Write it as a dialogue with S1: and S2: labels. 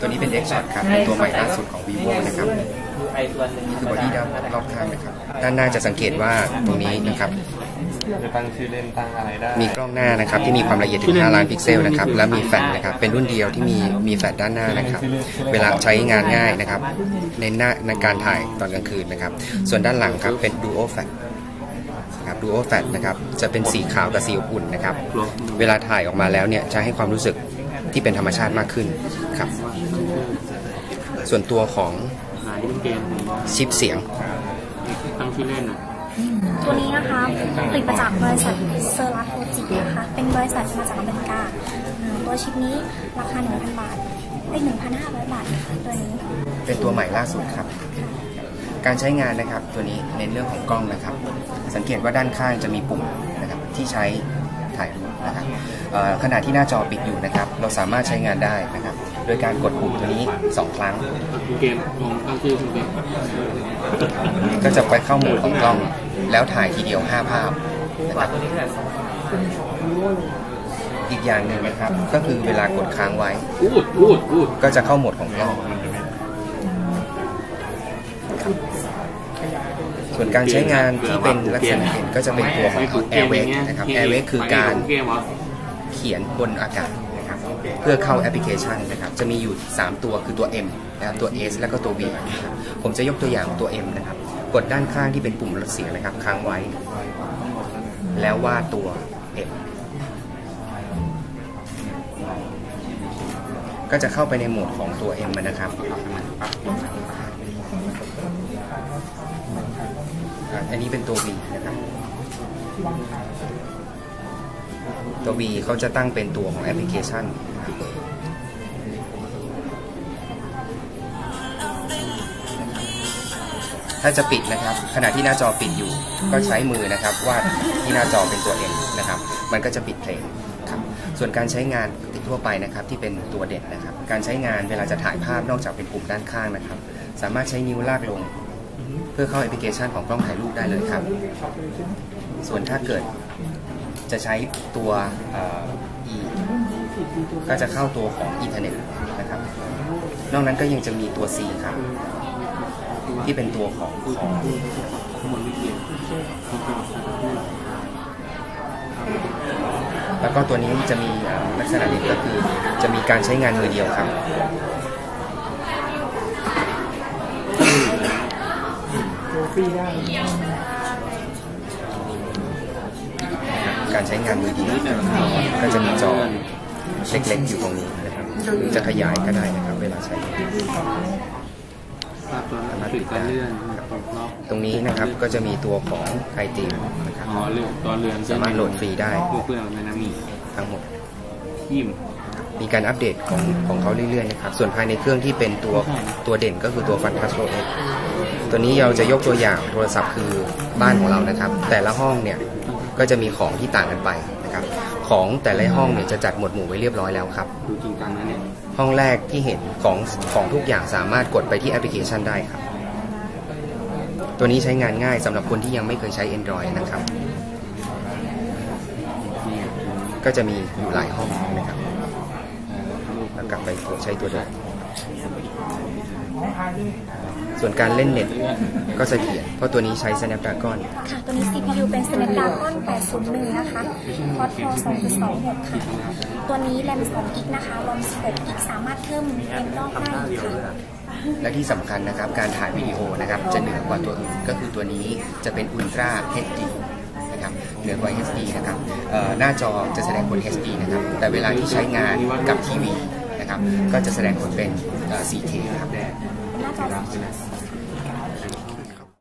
S1: ตัวนี้เป็น X Shot ครับเป็นตัวใหม่ล่าสุดของ vivo นะครับ
S2: ไอตัวหนึง
S1: คือบอดี้ด้านรอบข้างนะครับ ด้านหน้าจะสังเกตว่าตรงนี้นะครับ
S3: จะตั้งชื่อเล่นตั้งอะไรได้
S1: มีกล้องหน้านะครับที่มีความละเอียดถึง 5 ล้านพิกเซลนะครับและมีแฟลชนะครับเป็นรุ่นเดียวที่มีมีแฟลชด้านหน้านะครับ เวลาใช้งานง่ายนะครับในหน้าในการถ่ายตอนกลางคืนนะครับ ส่วนด้านหลังครับเป็น duo flash นะครับ duo flash นะครับจะเป็นสีขาวกับสีอบอุ่นนะครับ เวลาถ่ายออกมาแล้วเนี่ยจะให้ความรู้สึก ที่เป็นธรรมชาติมากขึ้นครับ ส่วนตัวของ
S3: หาที่เป็นเกม
S1: ชิปเสียง
S3: ตั้งชื่อเล่นอะ
S4: ตัวนี้นะคะผลิตมาจากบริษัทเซอร์รัสโอจินะคะ เป็นบริษัทมาจากอเมริกาอ่าตัวชิปนี้ราคา 1,000 บาท เป็น 1,500 บาทนะคะตัวนี้
S1: เป็นตัวใหม่ล่าสุดครับ การใช้งานนะครับตัวนี้เน้นเรื่องของกล้องนะครับ สังเกตว่าด้านข้างจะมีปุ่มนะครับที่ใช้ถ่ายรูป นะครับเอ่อขณะที่หน้าจอปิดอยู่นะครับ เราสามารถใช้งานได้นะครับ โดยการกดปุ่มตัวนี้ 2 ครั้ง
S3: เกมของตั้งชื่อคุณเกม
S1: ก็จะไปเข้าโหมดของกล้อง แล้วถ่ายทีเดียว 5 ภาพนะครับ
S2: ตัวนี้เท่าไหร่สอง
S1: อีกอย่างหนึ่งนะครับ ก็คือเวลากดค้างไว้
S3: พูดพูดพูด
S1: ก็จะเข้าโหมดของกล้อง ส่วนการใช้งานที่เป็นลักษณะเด่นก็จะเป็นตัวของ Airwake นะครับ Airwake คือการ
S3: เกมเหรอ
S1: เขียนบนอากาศนะครับเพื่อเข้าแอปพลิเคชันนะครับจะมีอยู่ 3 ตัวคือตัว M นะครับตัว S แล้วก็ตัว V นะครับผมจะยกตัวอย่างตัว M นะครับกดด้านข้างที่เป็นปุ่มลดเสียงนะครับค้างไว้ แล้ววาดตัว M ก็จะเข้าไปในโหมดของตัว M นะครับ อันนี้เป็นตัว V นะครับ ตัว V เขาจะตั้งเป็นตัวของแอปพลิเคชันถ้าจะปิดนะครับ ขณะที่หน้าจอปิดอยู่ ก็ใช้มือนะครับวาดที่หน้าจอเป็นตัว M นะครับ มันก็จะปิดเพลงครับ ส่วนการใช้งานติทั่วไปนะครับ ที่เป็นตัวเด่นนะครับ การใช้งานเวลาจะถ่ายภาพนอกจากเป็นปุ่มด้านข้างนะครับ สามารถใช้นิ้วลากลง เพื่อเข้าแอปพลิเคชันของกล้องถ่ายรูปได้เลยครับ ส่วนถ้าเกิดจะใช้ตัวอ่อ E ก็จะเข้าตัวของอินเทอร์เน็ตนะครับ นอกนั้นก็ยังจะมีตัว C ครับ ที่เป็นตัวของของแล้วก็ตัวนี้จะมีลักษณะเด่นก็คือจะมีการใช้งานมือเดียวครับ การใช้งานมือเดียวก็จะมีจอเล็กๆอยู่ตรงนี้นะครับหรือจะขยายก็ได้นะครับ เวลาใช้
S3: ภาพตัวนั้นปิดการเลื่อนตกรอบ
S1: ตรงนี้นะครับก็จะมีตัวของไอติมนะครับ
S3: อ๋อเรื่องตอนเรือน
S1: สามารถโหลดฟรีได้
S3: พวกเพื่อนในน้ำมี
S1: ทั้งหมด
S3: ยิ้ม
S1: มีการอัปเดตของของเขาเรื่อยๆนะครับ ส่วนภายในเครื่องที่เป็นตัวตัวเด่นก็คือตัว Fantasmo X ตัวนี้เราจะยกตัวอย่างโทรศัพท์คือบ้านของเรานะครับ แต่ละห้องเนี่ยก็จะมีของที่ต่างกันไปนะครับ ของแต่ละห้องเนี่ยจะจัดหมวดหมู่ไว้เรียบร้อยแล้วครับ
S3: ดูจริงจังนะเนี่ย
S1: ห้องแรกที่เห็นของของทุกอย่างสามารถกดไปที่แอปพลิเคชันได้ครับ ตัวนี้ใช้งานง่ายสำหรับคนที่ยังไม่เคยใช้ Android นะครับ
S3: นี่
S1: ก็จะมีอยู่หลายห้องนะครับแล้ว กลับไปตัวใช้ตัวเดิมส่วนการเล่นเน็ตก็เสถียรเพราะตัวนี้ใช้ Snapdragon
S4: ค่ะ ตัวนี้ CPU เป็น Snapdragon 801 นะคะ Quad-Core 2.26 ค่ะ ตัวนี้ RAM 2 g นะคะ ROM 16 g สามารถเพิ่มเต็มรอบได้อีกค่ะ
S1: และที่สำคัญนะครับ การถ่ายวิดีโอนะครับ จะเหนือกว่าตัวอื่นก็คือตัวนี้จะเป็น Ultra HD นะครับเหนือกว่า HD นะครับเอ่อหน้าจอจะแสดงผล HD นะครับ แต่เวลาที่ใช้งานกับทีวี นะครับ ก็จะแสดงผลเป็นเอ่อ 4K ครับ
S4: น่าจะ